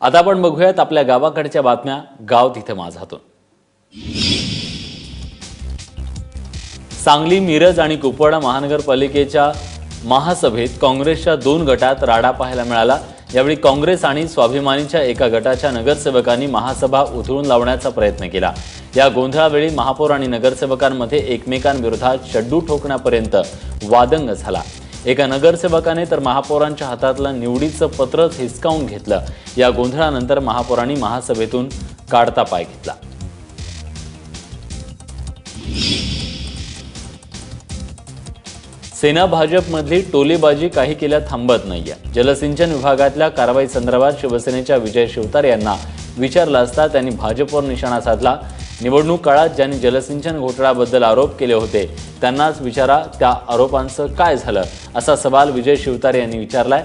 आता आपण बघूयात आपल्या गावाकडच्या बातम्या गाव तिथे माझातून. सांगली मिरज आणि कुपवाडा महानगरपालिकेच्या महासभेत काँग्रेसच्या दोन गटात राडा पाहायला मिळाला. यावेळी काँग्रेस आणि स्वाभिमानीच्या एका गटाच्या नगरसेवकांनी महासभा उधळून लावण्याचा प्रयत्न केला. या गोंधळावेळी महापौर आणि नगरसेवकांमध्ये एकमेकांविरोधात शड्डू ठोकण्यापर्यंत वादंग झाला. एका नगरसेवकाने तर महापौरांच्या हातातलं निवडीचं पत्रच हिसकावून घेतलं. या गोंधळानंतर महापौरांनी महासभेतून काढता पाय घेतला. सेना भाजपमधली टोलेबाजी काही केल्या थांबत नाहीये. जलसिंचन विभागातल्या कारवाई संदर्भात शिवसेनेच्या विजय शिवतार यांना विचारलं असता त्यांनी भाजपवर निशाणा साधला. निवडणूक काळात ज्यांनी जलसिंचन घोटाळ्याबद्दल आरोप केले होते त्यांनाच विचारा त्या आरोपांचं काय झालं असा सवाल विजय शिवतारे यांनी विचारलाय.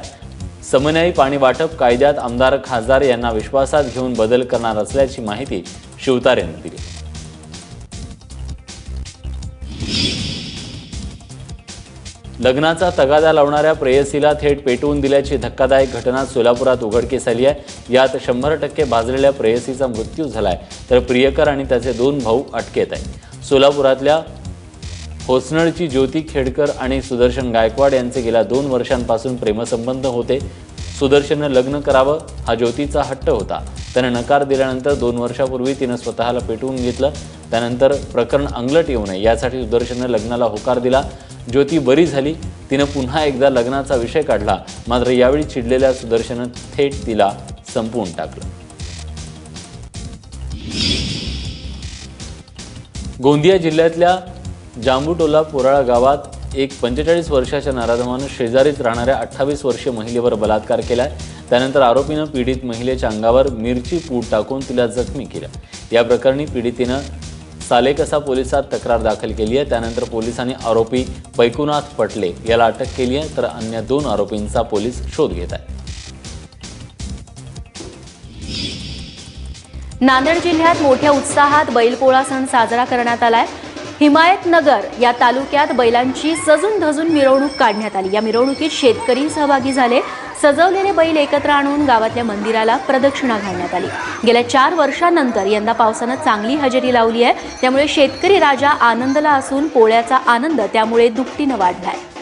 समन्यायी पाणी वाटप कायद्यात आमदार खासदार यांना विश्वासात घेऊन बदल करणार असल्याची माहिती शिवतारे यांनी दिली. लग्नाचा तगादा लावणाऱ्या प्रेयसीला थेट पेटवून दिल्याची धक्कादायक घटना सोलापुरात उघडकीस आली आहे. यात शंभर टक्के भाजलेल्या प्रेयसीचा मृत्यू झालाय. तर प्रियकर आणि त्याचे दोन भाऊ अटकेत आहेत. सोलापुरातल्या होसनळची ज्योती खेडकर आणि सुदर्शन गायकवाड यांचे गेल्या दोन वर्षांपासून प्रेमसंबंध होते. सुदर्शननं लग्न करावं हा ज्योतीचा हट्ट होता. त्यानं नकार दिल्यानंतर दोन वर्षापूर्वी तिनं स्वतःला पेटवून घेतलं. त्यानंतर प्रकरण अंगलट येऊ नये यासाठी सुदर्शननं लग्नाला होकार दिला. ज्योती बरी झाली तिनं पुन्हा एकदा लग्नाचा विषय काढला. मात्र यावेळी चिडलेल्या सुदर्शनं थेट तिला संपवून टाकलं. गोंदिया जिल्ह्यातल्या जांबुटोला पोराळा गावात एक पंचेचाळीस वर्षाच्या नराधमानं शेजारीच राहणाऱ्या अठ्ठावीस वर्षीय महिलेवर बलात्कार केलाय. त्यानंतर आरोपीनं पीडित महिलेच्या अंगावर मिरची पूड टाकून तिला जखमी केलं. या प्रकरणी पीडितीनं सालेकसा पोलिसात तक्रार दाखल केली आहे. त्यानंतर पोलिसांनी आरोपी पैकुनाथ पटले याला अटक केली आहे. तर अन्य दोन आरोपींचा पोलीस शोध घेत आहेत नांदेड जिल्ह्यात मोठ्या उत्साहात बैलपोळा सण साजरा करण्यात आलाय. हिमायतनगर या तालुक्यात बैलांची सजून धजून मिरवणूक काढण्यात आली. या मिरवणुकीत शेतकरी सहभागी झाले. सजवलेले बैल एकत्र आणून गावातल्या मंदिराला प्रदक्षिणा घालण्यात आली. गेल्या चार वर्षांनंतर यंदा पावसानं चांगली हजेरी लावली आहे. त्यामुळे शेतकरी राजा आनंदला असून पोळ्याचा आनंद त्यामुळे दुपटीनं वाढलाय.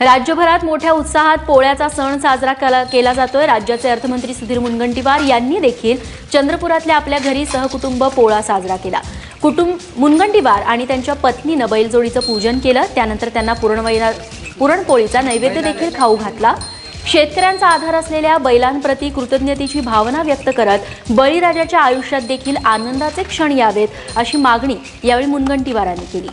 राज्यभरात मोठ्या उत्साहात पोळ्याचा सण साजरा केला- केला जातोय. राज्याचे अर्थमंत्री सुधीर मुनगंटीवार यांनी देखील चंद्रपुरातल्या आपल्या घरी सहकुटुंब पोळा साजरा केला. कुटुंब मुनगंटीवार आणि त्यांच्या पत्नीनं बैलजोडीचं पूजन केलं. त्यानंतर त्यांना पुरणवैरा पुरणपोळीचा नैवेद्य देखील खाऊ घातला. शेतकऱ्यांचा आधार असलेल्या बैलांप्रती कृतज्ञतेची भावना व्यक्त करत बळीराजाच्या आयुष्यात देखील आनंदाचे क्षण यावेत अशी मागणी यावेळी मुनगंटीवारांनी केली.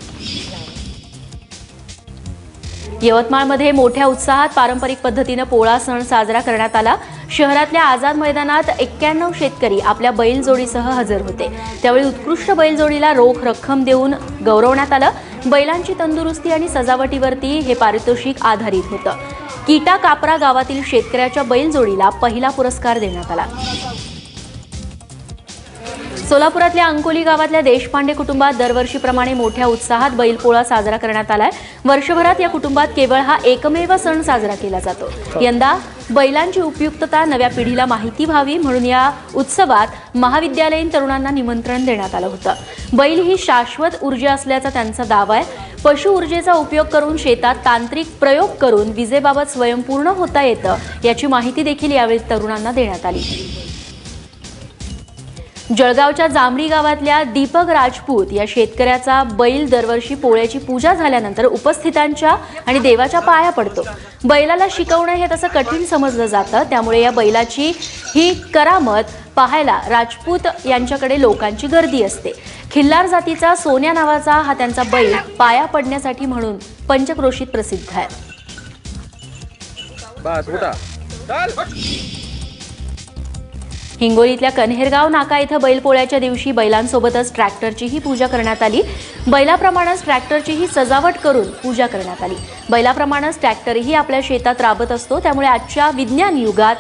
यवतमाळमध्ये मोठ्या उत्साहात पारंपरिक पद्धतीनं पोळा सण साजरा करण्यात आला. शहरातल्या आझाद मैदानात एक्क्याण्णव शेतकरी आपल्या बैलजोडीसह हजर होते. त्यावेळी उत्कृष्ट बैलजोडीला रोख रक्कम देऊन गौरवण्यात आलं. बैलांची तंदुरुस्ती आणि सजावटीवरती हे पारितोषिक आधारित होतं. कीटा कापरा गावातील शेतकऱ्याच्या बैलजोडीला पहिला पुरस्कार देण्यात आला. सोलापुरातल्या अंकोली गावातल्या देशपांडे कुटुंबात दरवर्षीप्रमाणे मोठ्या उत्साहात बैलपोळा साजरा करण्यात आलाय. वर्षभरात या कुटुंबात केवळ हा एकमेव सण साजरा केला जातो. यंदा बैलांची उपयुक्तता नव्या पिढीला माहिती व्हावी म्हणून या उत्सवात महाविद्यालयीन तरुणांना निमंत्रण देण्यात आलं होतं. बैल ही शाश्वत ऊर्जा असल्याचा त्यांचा दावा आहे. पशु ऊर्जेचा उपयोग करून शेतात तांत्रिक प्रयोग करून विजेबाबत स्वयंपूर्ण होता येतं याची माहिती देखील यावेळी तरुणांना देण्यात आली. जळगावच्या जांभळी गावातल्या दीपक राजपूत या शेतकऱ्याचा बैल दरवर्षी पोळ्याची पूजा झाल्यानंतर उपस्थितांच्या आणि देवाच्या पाया पडतो. बैलाला शिकवणं हे तसं कठीण समजलं जातं. त्यामुळे या बैलाची ही करामत पाहायला राजपूत यांच्याकडे लोकांची गर्दी असते. खिल्लार जातीचा सोन्या नावाचा हा त्यांचा बैल पाया पडण्यासाठी म्हणून पंचक्रोशीत प्रसिद्ध आहे. बस उठा. हिंगोलीतल्या कन्हेरगाव नाका इथं बैलपोळ्याच्या दिवशी बैलांसोबतच ट्रॅक्टरचीही पूजा करण्यात आली. बैलाप्रमाणेच ट्रॅक्टरचीही सजावट करून पूजा करण्यात आली. बैलाप्रमाणेच ट्रॅक्टरही आपल्या शेतात राबत असतो त्यामुळे आजच्या विज्ञान युगात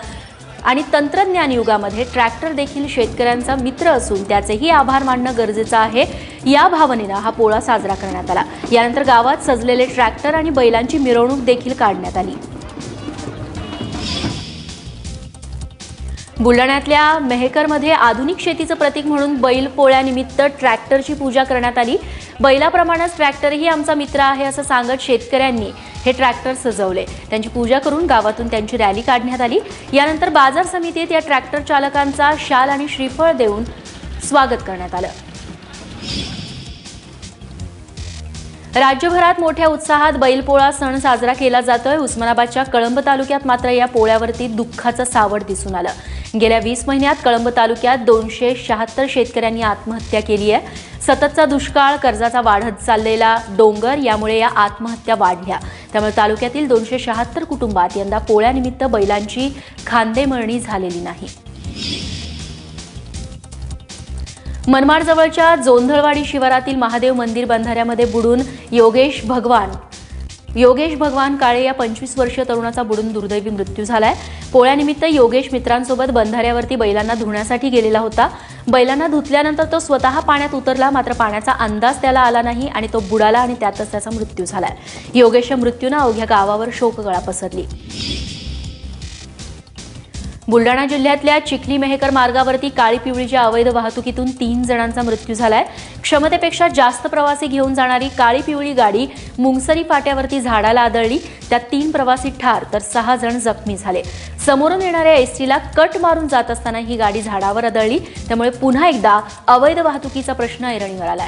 आणि तंत्रज्ञान युगामध्ये ट्रॅक्टर देखील शेतकऱ्यांचा मित्र असून त्याचेही आभार मानणं गरजेचं आहे. या भावनेनं हा पोळा साजरा करण्यात आला. यानंतर गावात सजलेले ट्रॅक्टर आणि बैलांची मिरवणूक देखील काढण्यात आली. बुलढाण्यातल्या मेहकरमध्ये आधुनिक शेतीचं प्रतीक म्हणून बैल पोळ्यानिमित्त ट्रॅक्टरची पूजा करण्यात आली. बैलाप्रमाणेच ट्रॅक्टरही आमचा मित्र आहे असं सांगत शेतकऱ्यांनी हे ट्रॅक्टर सजवले. त्यांची पूजा करून गावातून त्यांची रॅली काढण्यात आली. यानंतर बाजार समितीत या ट्रॅक्टर चालकांचा शाल आणि श्रीफळ देऊन स्वागत करण्यात आलं. राज्यभरात मोठ्या उत्साहात बैलपोळा सण साजरा केला जातोय. उस्मानाबादच्या कळंब तालुक्यात मात्र या पोळ्यावरती दुःखाचं सावट दिसून आलं. गेल्या वीस महिन्यात कळंब तालुक्यात दोनशे शहात्तर शेतकऱ्यांनी आत्महत्या केली आहे. सततचा दुष्काळ कर्जाचा वाढत चाललेला डोंगर यामुळे या आत्महत्या वाढल्या. त्यामुळे तालुक्यातील दोनशे शहात्तर कुटुंबात यंदा पोळ्यानिमित्त बैलांची खांदेमळणी झालेली नाही. मनमाडजवळच्या जोंधळवाडी शिवारातील महादेव मंदिर बंधाऱ्यामध्ये बुडून योगेश भगवान योगेश भगवान काळे या पंचवीस वर्षीय तरुणाचा बुडून दुर्दैवी मृत्यू झालाय. पोळ्यानिमित्त योगेश मित्रांसोबत बंधाऱ्यावरती बैलांना धुण्यासाठी गेलेला होता. बैलांना धुतल्यानंतर तो स्वतः पाण्यात उतरला मात्र पाण्याचा अंदाज त्याला आला नाही आणि तो बुडाला आणि त्यातच त्याचा मृत्यू झाला योगेशच्या मृत्यूनं अवघ्या गावावर शोककळा पसरली. बुलढाणा जिल्ह्यातल्या चिखली मेहकर मार्गावरती काळी पिवळीच्या अवैध वाहतुकीतून तीन जणांचा मृत्यू झालाय. क्षमतेपेक्षा जास्त प्रवासी घेऊन जाणारी काळी पिवळी गाडी मुंगसरी फाट्यावरती झाडाला आदळली. त्यात तीन प्रवासी ठार तर सहा जण जखमी झाले. समोरून येणाऱ्या एसटीला कट मारून जात असताना ही गाडी झाडावर आदळली. त्यामुळे पुन्हा एकदा अवैध वाहतुकीचा प्रश्न ऐरणीवर आलाय.